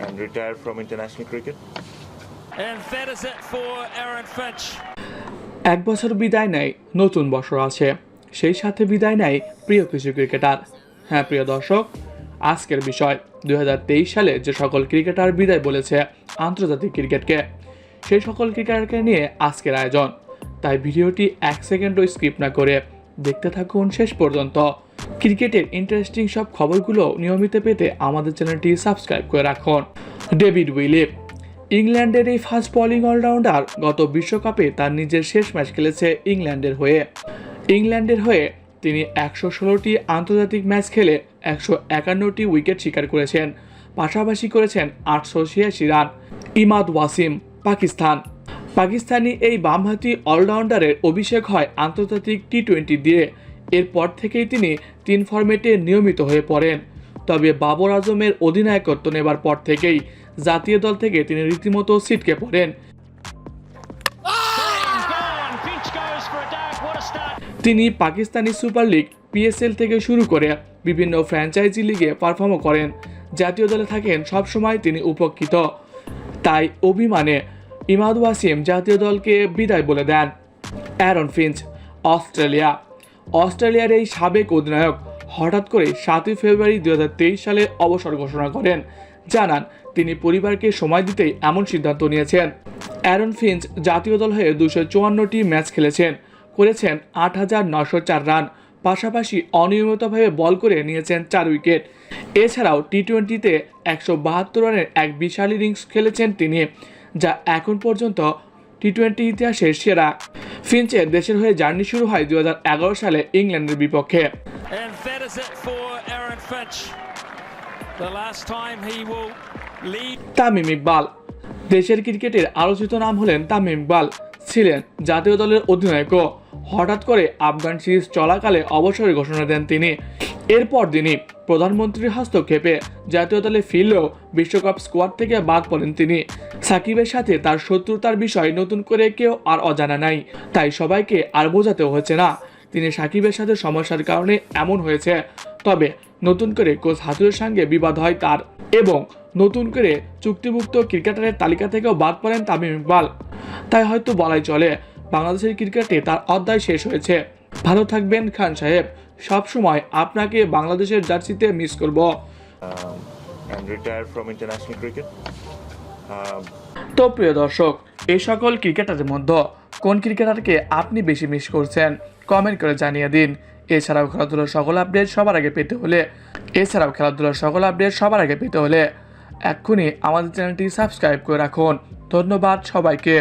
and retired from international cricket. And that is it for Aaron Finch. এক বছর বিদায় নেয় নতুন বছর আছে সেই সাথে বিদায় নেয় প্রিয় কিছু ক্রিকেটার হ্যাঁ প্রিয় দর্শক আজকের বিষয় দুই হাজার তেইশ সালে যে সকল ক্রিকেটার বিদায় বলেছে আন্তর্জাতিক ক্রিকেটকে সেই সকল ক্রিকেটারকে নিয়ে আজকের আয়োজন তাই ভিডিওটি এক সেকেন্ডও স্কিপ না করে দেখতে থাকুন শেষ পর্যন্ত ক্রিকেটের ইন্টারেস্টিং সব খবরগুলো নিয়মিত পেতে আমাদের চ্যানেলটি সাবস্ক্রাইব করে রাখুন। ডেভিড উইলিপ ইংল্যান্ডের এই ফাস্ট বোলিং অলরাউন্ডার গত বিশ্বকাপে তার নিজের শেষ ম্যাচ খেলেছে ইংল্যান্ডের হয়ে। ইংল্যান্ডের হয়ে তিনি একশো ষোলোটি আন্তর্জাতিক ম্যাচ খেলে একশো একান্নটি উইকেট শিকার করেছেন, পাশাপাশি করেছেন আটশো ছিয়াশি রান ইমাদ ওয়াসিম, পাকিস্তান। পাকিস্তানি এই বামহাতি অলরাউন্ডারের অভিষেক হয় আন্তর্জাতিক টি টোয়েন্টি দিয়ে। এরপর থেকেই তিনি তিন ফরম্যাটে নিয়মিত হয়ে পড়েন। তবে বাবর আজমের অধিনায়কত্ব নেবার পর থেকেই জাতীয় দল থেকে তিনি রীতিমতো ছিটকে পড়েন. তিনি পাকিস্তানি সুপার লিগ পিএসএল থেকে শুরু করে বিভিন্ন ফ্র্যাঞ্চাইজি লিগে পারফর্মও করেন। জাতীয় দলে থাকেন সবসময় তিনি উপকৃত। তাই অভিমানে ইমাদ ওয়াসিম জাতীয় দলকে বিদায় বলে দেন। Aaron Finch, Australia. অস্ট্রেলিয়ার এই সাবেক অধিনায়ক হঠাৎ করে সাতই ফেব্রুয়ারি দু হাজার তেইশ সালে অবসর ঘোষণা করেন। জানান, তিনি পরিবারকে সময় দিতেই এমন সিদ্ধান্ত নিয়েছেন। অ্যারন ফিঞ্চ জাতীয় দল হয়ে দুশো চুয়ান্নটি ম্যাচ খেলেছেন, করেছেন আট হাজার নশো চার রান, পাশাপাশি অনিয়মিতভাবে বল করে নিয়েছেন চার উইকেট। এছাড়াও টি টোয়েন্টিতে একশো বাহাত্তর রানের এক বিশাল ইনিংস খেলেছেন তিনি, যা এখন পর্যন্ত টি টোয়েন্টি ইতিহাসের সেরা। ফিঞ্চের দেশের হয়ে জার্নি শুরু হয় দুই হাজার এগারো সালে ইংল্যান্ডের বিপক্ষে. তামিম ইকবাল। দেশের ক্রিকেটের আলোচিত নাম হলেন তামিম ইকবাল ছিলেন জাতীয় দলের অধিনায়কও। হঠাৎ করে আফগান সিরিজ চলাকালে অবসরের ঘোষণা দেন তিনি। এরপর দিনই প্রধানমন্ত্রীর হস্তক্ষেপে জাতীয় দলে ফিরলেও বিশ্বকাপ স্কোয়াড থেকে বাদ পড়েন তিনি। সাকিবের সাথে তার শত্রুতার বিষয় নতুন করে কেউ আর অজানা নাই, তাই সবাইকে আর বোঝাতে হচ্ছে না। তিনি সাকিবের সাথে সমস্যার কারণে এমন হয়েছে, তবে নতুন করে কোচ হাতুরের সঙ্গে বিবাদ হয় তার এবং নতুন করে চুক্তিভুক্ত ক্রিকেটারের তালিকা থেকেও বাদ পড়েন তামিম ইকবাল। তাই হয়তো বলাই চলে, বাংলাদেশের ক্রিকেটে তার অধ্যায় শেষ হয়েছে। ভালো থাকবেন খান সাহেব। সবসময় আপনাকে বাংলাদেশের জার্সিতে মিস করব। Um. Um, তো প্রিয় দর্শক এই সকল ক্রিকেটারের মধ্যে কোন ক্রিকেটারকে আপনি বেশি মিস করছেন কমেন্ট করে জানিয়ে দিন। এছাড়াও খেলাধুলার সকল আপডেট সবার আগে পেতে হলে এছাড়াও খেলাধুলার সকল আপডেট সবার আগে পেতে হলে এক্ষুনি আমাদের চ্যানেলটি সাবস্ক্রাইব করে রাখুন। ধন্যবাদ সবাইকে।